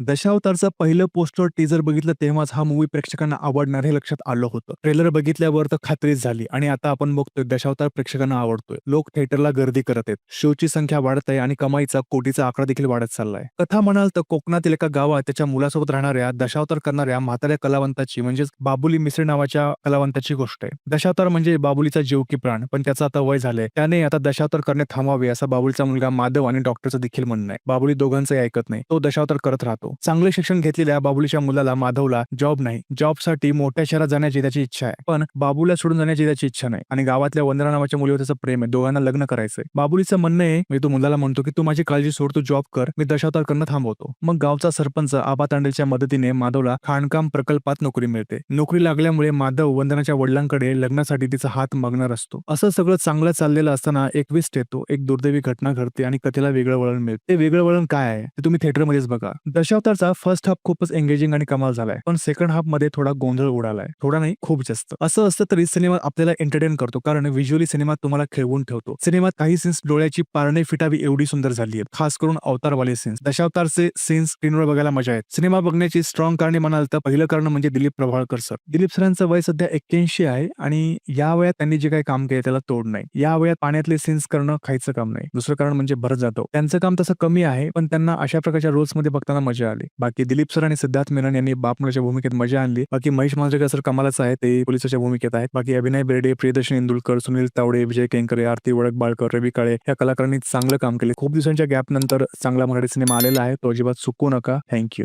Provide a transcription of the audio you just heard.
दशावतारचं पहिलं poster teaser बघितलं तेव्हाच हा मूवी प्रेक्षकांना आवडणार हे लक्षात आलं होतं. ट्रेलर बघितल्यावर तर खात्रीच झाली आणि आता आपण बघतोय दशावतार प्रेक्षकांना आवडतोय. लोक थिएटरला गर्दी करत आहेत. शोची संख्या वाढत आहे आणि कमाईचा कोटीचा आकडा देखील वाढत चाललाय. कथा म्हणाल तर कोकणातील एका गावात त्याच्या मुलासोबत राहणाऱ्या दशावतार करणाऱ्या म्हाताऱ्या कलावंताची म्हणजेच बाबुली मिसळ नावाच्या कलावंताची गोष्ट आहे. दशावतार म्हणजे बाबुलीचा जीव की प्राण पण त्याचं आता वय झालंय. त्याने आता दशावतार करणे थांबावे असा बाबुलीचा मुलगा माधव आणि डॉक्टरचं देखील म्हणणं आहे. बाबुली दोघांचंही ऐकत नाही. तो दशावतार करत राहतो. चांगले शिक्षण घेतलेल्या बाबुलीच्या मुलाला माधवला जॉब नाही. जॉबसाठी मोठ्या शहरात जाण्याची त्याची इच्छा आहे. पण बाबूला सोडून जाण्याची त्याची इच्छा नाही. आणि गावातल्या वंदना नावाच्या मुलीवर त्याचं प्रेम आहे. दोघांना लग्न करायचंय. बाबुलीचं म्हणणं आहे मी तो मुलाला म्हणतो की तू माझी काळजी सोड तू जॉब कर. मी दशावतार करणं थांबवतो. मग गावचा सरपंच आबा तांडेलच्या मदतीने माधवला खाणकाम प्रकल्पात नोकरी मिळते. नोकरी लागल्यामुळे माधव वंदनाच्या वडिलांकडे लग्नासाठी तिचा हात मागणार असतो. असं सगळं चांगलं चाललेलं असताना एक येतो. एक दुर्दैवी घटना घडते आणि कथेला वेगळं वळण मिळते. ते वेगळं वळण काय आहे? ते तुम्ही थिएटरमध्येच बघा. दशावतारचा फर्स्ट हाफ खूपच एंगेजिंग आणि कमाल झालाय. पण सेकंड हाफमध्ये थोडा गोंधळ उडालाय. थोडा नाही खूप जास्त. असं असतं तरी सिनेमा आपल्याला एंटरटेन करतो. कारण व्हिज्युअली सिनेमा तुम्हाला खेळवून ठेवतो. सिनेमात काही सीन्स डोळ्याची पारणे फिटावी एवढी सुंदर झाली आहेत. खास करून अवतारवाले सीन्स दशावतारचे सीन्स स्क्रीनवर बघायला मजा आहेत सिनेमा बघण्याची स्ट्रॉंग कारणे म्हणाल तर पहिलं कारण म्हणजे दिलीप प्रभाळकर सर दिलीप सरांचं वय सध्या एक्क्याऐंशी आहे आणि या वयात त्यांनी जे काही काम केलं त्याला तोड नाही. या वयात पाण्यातले सीन्स करणं खायचं काम नाही. दुसरं कारण म्हणजे भरत जातो त्यांचं काम तसं कमी आहे पण त्यांना अशा प्रकारच्या रोल्समध्ये बघताना मजा आली. बाकी दिलीप सर आणि सिद्धार्थ मेनन यांनी बाप मुलाच्या भूमिकेत मजा आणली. बाकी महेश मांजरेकर सर कमालाच आहे ते पोलिसाच्या भूमिकेत आहेत. बाकी अभिनय बेर्डे प्रियदर्शन इंदुलकर सुनील तावडे विजय केंकरे आरती वडक बाळकर रवी काळे या कलाकारांनी चांगलं काम केले. खूप दिवसांच्या गॅप नंतर चांगला मराठी सिनेमा आलेला आहे. तो अजिबात चुकू नका. थँक्यू